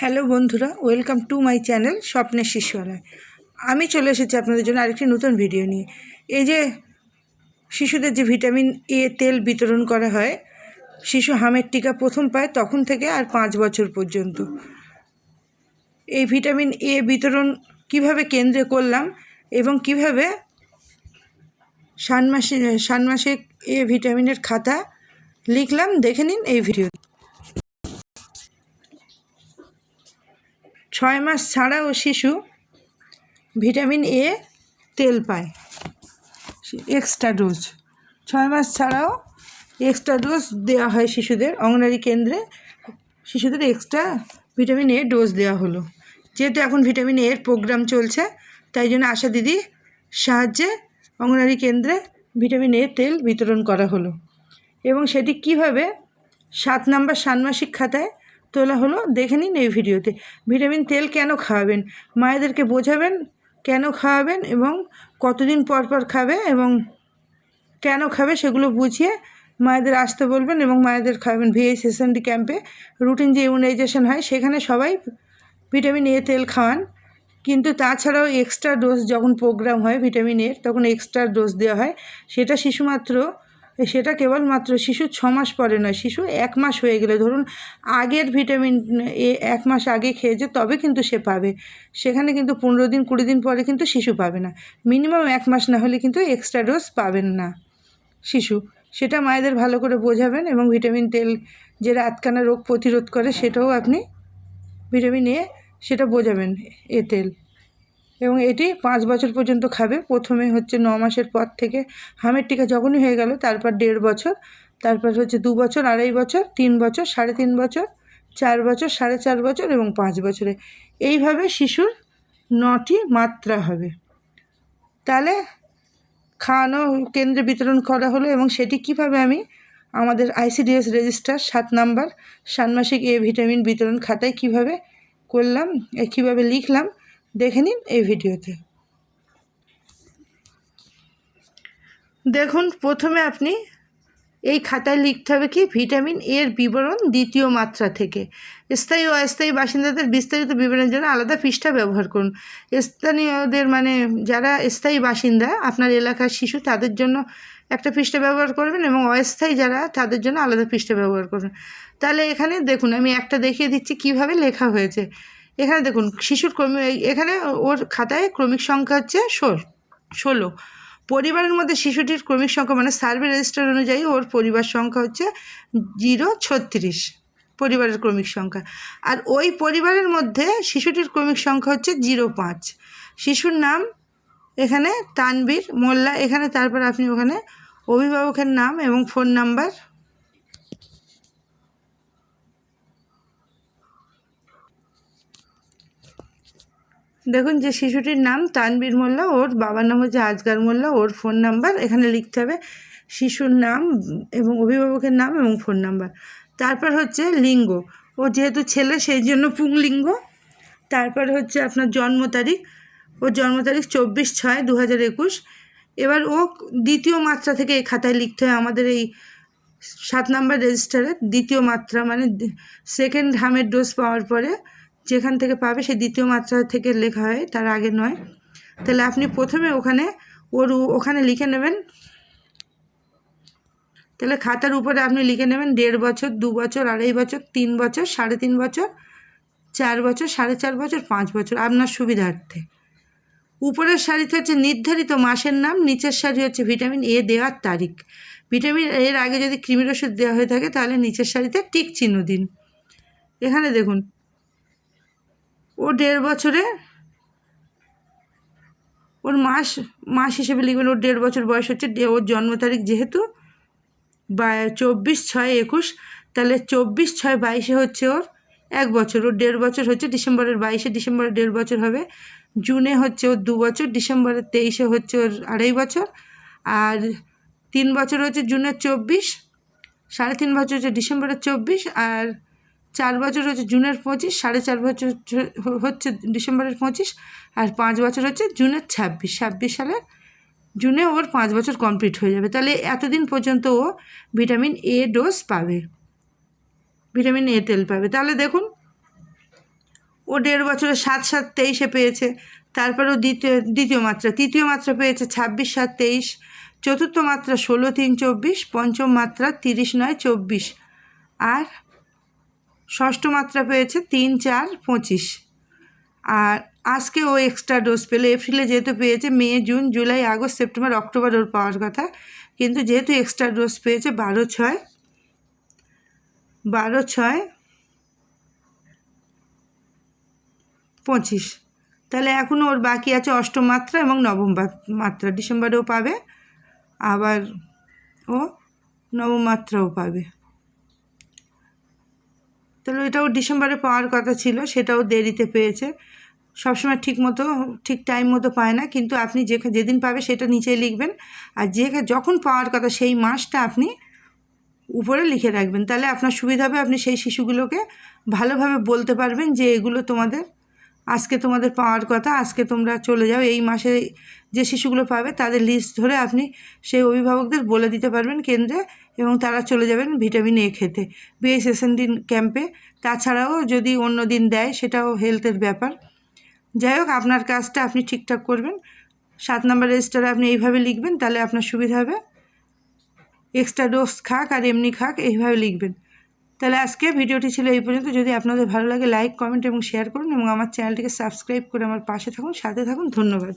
Hello বন্ধুরা, welcome to my channel স্বপ্নের শিশুয়ালয়। আমি চলে এসেছি আপনাদের জন্য আরেকটি নতুন ভিডিও নিয়ে। এই যে শিশুদের যে ভিটামিন এ তেল বিতরণ করা হয়, শিশু হামের টিকা প্রথম পায় তখন থেকে আর পাঁচ বছর পর্যন্ত। এই ভিটামিন এ বিতরণ কীভাবে কেন্দ্রে করলাম এবং কীভাবে ষান্মাসিক ষান্মাসিক এ ভিটামিনের খাতা লিখলাম, দেখে নিন এই ভিডিও ছয় মাস ছাড়াও শিশু ভিটামিন এ তেল পায়। Extra dose. ছয় মাস ছাড়াও এক্সট্রা ডোজ দেওয়া হয় শিশুদের। অঙ্গনারী কেন্দ্রে শিশুদের এক্সট্রা ভিটামিন এ ডোজ দেওয়া হলো। যেহেতু এখন ভিটামিন এর প্রোগ্রাম চলছে, তাই জন্য আশা দিদি সাহায্যে অঙ্গনারী কেন্দ্রে ভিটামিন এ তেল বিতরণ করা হলো। এবং সেটি কীভাবে সাত নাম্বার ষান্মাসিক খাতায় তোলা হলো, দেখে নিন এই ভিডিওতে। ভিটামিন তেল কেন খাওয়াবেন? মায়েদেরকে বোঝাবেন কেন খাওয়াবেন এবং কতদিন পর পর খাবে এবং কেন খাবে সেগুলো বুঝিয়ে মায়েদের আসতে বলবেন এবং মায়েদের খাওয়াবেন। ভিএইচ এসএনডি ক্যাম্পে রুটিন যে ইমিউনাইজেশন হয়, সেখানে সবাই ভিটামিন এ তেল খাওয়ান। কিন্তু তাছাড়াও এক্সট্রা ডোজ যখন প্রোগ্রাম হয় ভিটামিন এর, তখন এক্সট্রা ডোজ দেওয়া হয়। সেটা শিশুমাত্র সেটা কেবলমাত্র শিশু ছ মাস পরে নয়, শিশু এক মাস হয়ে গেলে। ধরুন, আগের ভিটামিন এ এক মাস আগে খেয়েছে তবে কিন্তু সে পাবে। সেখানে কিন্তু পনেরো দিন, কুড়ি দিন পরে কিন্তু শিশু পাবে না। মিনিমাম এক মাস না হলে কিন্তু এক্সট্রা ডোজ পাবেন না শিশু। সেটা মায়েদের ভালো করে বোঝাবেন এবং ভিটামিন তেল যে রাতকানা রোগ প্রতিরোধ করে সেটাও আপনি ভিটামিন এ সেটা বোঝাবেন, এ তেল। এবং এটি পাঁচ বছর পর্যন্ত খাবে। প্রথমে হচ্ছে ন মাসের পর থেকে হামের টিকা যখনই হয়ে গেল, তারপর দেড় বছর, তারপর হচ্ছে দু বছর, আড়াই বছর, তিন বছর, সাড়ে তিন বছর, চার বছর, সাড়ে চার বছর এবং পাঁচ বছরে। এইভাবে শিশুর নটি মাত্রা হবে। তাহলে খাওয়ানো কেন্দ্রে বিতরণ করা হলো এবং সেটি কীভাবে আমি আমাদের আইসিডিএস রেজিস্টার সাত নাম্বার ষান্মাসিক এ ভিটামিন বিতরণ খাতায় কীভাবে করলাম কীভাবে লিখলাম দেখে নিন এই ভিডিওতে। দেখুন, প্রথমে আপনি এই খাতায় লিখতে হবে কি, ভিটামিন এর বিবরণ দ্বিতীয় মাত্রা থেকে। স্থায়ী ও অস্থায়ী বাসিন্দাদের বিস্তারিত বিবরণের জন্য আলাদা পৃষ্ঠা ব্যবহার করুন। স্থানীয়দের মানে যারা স্থায়ী বাসিন্দা, আপনার এলাকার শিশু, তাদের জন্য একটা পৃষ্ঠা ব্যবহার করবেন এবং অস্থায়ী যারা, তাদের জন্য আলাদা পৃষ্ঠা ব্যবহার করবেন। তাহলে এখানে দেখুন, আমি একটা দেখিয়ে দিচ্ছি কীভাবে লেখা হয়েছে। এখানে দেখুন, শিশুর ক্রমিক এখানে ওর খাতায় ক্রমিক সংখ্যা হচ্ছে ষোল, ষোলো। পরিবারের মধ্যে শিশুটির ক্রমিক সংখ্যা মানে সার্ভে রেজিস্টার অনুযায়ী ওর পরিবার সংখ্যা হচ্ছে জিরো ছত্রিশ, পরিবারের ক্রমিক সংখ্যা। আর ওই পরিবারের মধ্যে শিশুটির ক্রমিক সংখ্যা হচ্ছে জিরো পাঁচ। শিশুর নাম এখানে তানবীর মোল্লা, এখানে তারপর আপনি ওখানে অভিভাবকের নাম এবং ফোন নাম্বার দেখুন যে শিশুটির নাম তানবীর মোল্লা, ওর বাবার নাম হচ্ছে আজগার মোল্লা, ওর ফোন নাম্বার, এখানে লিখতে হবে শিশুর নাম এবং অভিভাবকের নাম এবং ফোন নাম্বার। তারপর হচ্ছে লিঙ্গ। ও যেহেতু ছেলে, সেই জন্য পুংলিঙ্গ। তারপর হচ্ছে আপনার জন্ম তারিখ। ওর জন্ম তারিখ চব্বিশ ছয় দু হাজার একুশ। এবার ও দ্বিতীয় মাত্রা থেকে এই খাতায় লিখতে হয় আমাদের এই সাত নাম্বার রেজিস্টারে দ্বিতীয় মাত্রা মানে সেকেন্ড হামের ডোজ পাওয়ার পরে যেখান থেকে পাবে সেই দ্বিতীয় মাত্রা থেকে লেখা হয়, তার আগে নয়। তাহলে আপনি প্রথমে ওখানে ওর ওখানে লিখে নেবেন। তাহলে খাতার উপরে আপনি লিখে নেবেন দেড় বছর, দু বছর, আড়াই বছর, তিন বছর, সাড়ে তিন বছর, চার বছর, সাড়ে চার বছর, পাঁচ বছর, আপনার সুবিধার্থে। উপরের সারিতে হচ্ছে নির্ধারিত মাসের নাম, নিচের সারি হচ্ছে ভিটামিন এ দেওয়ার তারিখ। ভিটামিন এর আগে যদি কৃমির ওষুধ দেওয়া হয়ে থাকে, তাহলে নিচের সারিতে টিক চিহ্ন দিন। এখানে দেখুন ও দেড় বছরে, ওর মাস মাস হিসেবে লিখবেন, ওর দেড় বছর বয়স হচ্ছে ওর জন্ম তারিখ যেহেতু বা, চব্বিশ ছয় একুশ, তাহলে চব্বিশ ছয় বাইশে হচ্ছে ওর এক বছর, ওর দেড় বছর হচ্ছে ডিসেম্বরের বাইশে ডিসেম্বরের দেড় বছর হবে, জুনে হচ্ছে ওর দু বছর, ডিসেম্বরের তেইশে হচ্ছে ওর আড়াই বছর, আর তিন বছর হচ্ছে জুনের চব্বিশ, সাড়ে তিন বছর হচ্ছে ডিসেম্বরের চব্বিশ, আর চার বছর হচ্ছে জুনের পঁচিশ, সাড়ে চার বছর হচ্ছে- ডিসেম্বরের পঁচিশ আর পাঁচ বছর হচ্ছে জুনের ছাব্বিশ। ছাব্বিশ সালের জুনে ওর পাঁচ বছর কমপ্লিট হয়ে যাবে। তাহলে এতদিন পর্যন্ত ও ভিটামিন এ ডোজ পাবে। ভিটামিন এ তেল পাবে। তাহলে দেখুন, ও দেড় বছরে সাত সাত, তেইশে পেয়েছে। তারপরেও দ্বিতীয় দ্বিতীয় মাত্রা। তৃতীয় মাত্রা পেয়েছে ছাব্বিশ, সাত, তেইশ। চতুর্থ মাত্রা ষোলো, তিন, চব্বিশ। পঞ্চম মাত্রা তিরিশ, নয়, চব্বিশ। আর ষষ্ঠ মাত্রা পেয়েছে তিন, চার, পঁচিশ। আর আজকে ও এক্সট্রা ডোজ পেল, এপ্রিলে যেহেতু পেয়েছে, May, June, July, August, September, October ওর পাওয়ার কথা। কিন্তু যেহেতু এক্সট্রা ডোজ পেয়েছে, বারো, ছয় বারো, ছয়, পঁচিশ। তাহলে এখনও ওর বাকি আছে অষ্টম মাত্রা এবং নবম মাত্রা। ডিসেম্বরেও পাবে, আবার ও নবম মাত্রাও পাবে। তাহলে এটাও ডিসেম্বরে পাওয়ার কথা ছিল, সেটাও দেরিতে পেয়েছে। সবসময় ঠিক মতো, ঠিক টাইম মতো পায় না, কিন্তু আপনি যে যেদিন পাবে সেটা নিচে লিখবেন। আর যে যখন পাওয়ার কথা, সেই মাসটা আপনি উপরে লিখে রাখবেন। তাহলে আপনার সুবিধা হবে, আপনি সেই শিশুগুলোকে ভালোভাবে বলতে পারবেন যে এগুলো তোমাদের, আজকে তোমাদের পাওয়ার কথা, আজকে তোমরা চলে যাও। এই মাসে যে শিশুগুলো পাবে, তাদের লিস্ট ধরে আপনি সেই অভিভাবকদের বলে দিতে পারবেন কেন্দ্রে এবং তারা চলে যাবেন ভিটামিন এ খেতে। বিএসএসএনডি ক্যাম্পে তাছাড়াও যদি অন্য দিন দেয়, সেটাও হেলথের ব্যাপার। যাই হোক, আপনার কাজটা আপনি ঠিকঠাক করবেন। সাত নম্বর রেজিস্টারে আপনি এইভাবে লিখবেন, তাহলে আপনার সুবিধা হবে। এক্সট্রা ডোজ খাক আর এমনি খাক, এইভাবে লিখবেন। তাহলে আজকে ভিডিওটি ছিল এই পর্যন্ত। যদি আপনাদের ভালো লাগে লাইক কমেন্ট এবং শেয়ার করুন এবং আমার চ্যানেলটিকে সাবস্ক্রাইব করে আমার পাশে থাকুন, সাথে থাকুন। ধন্যবাদ।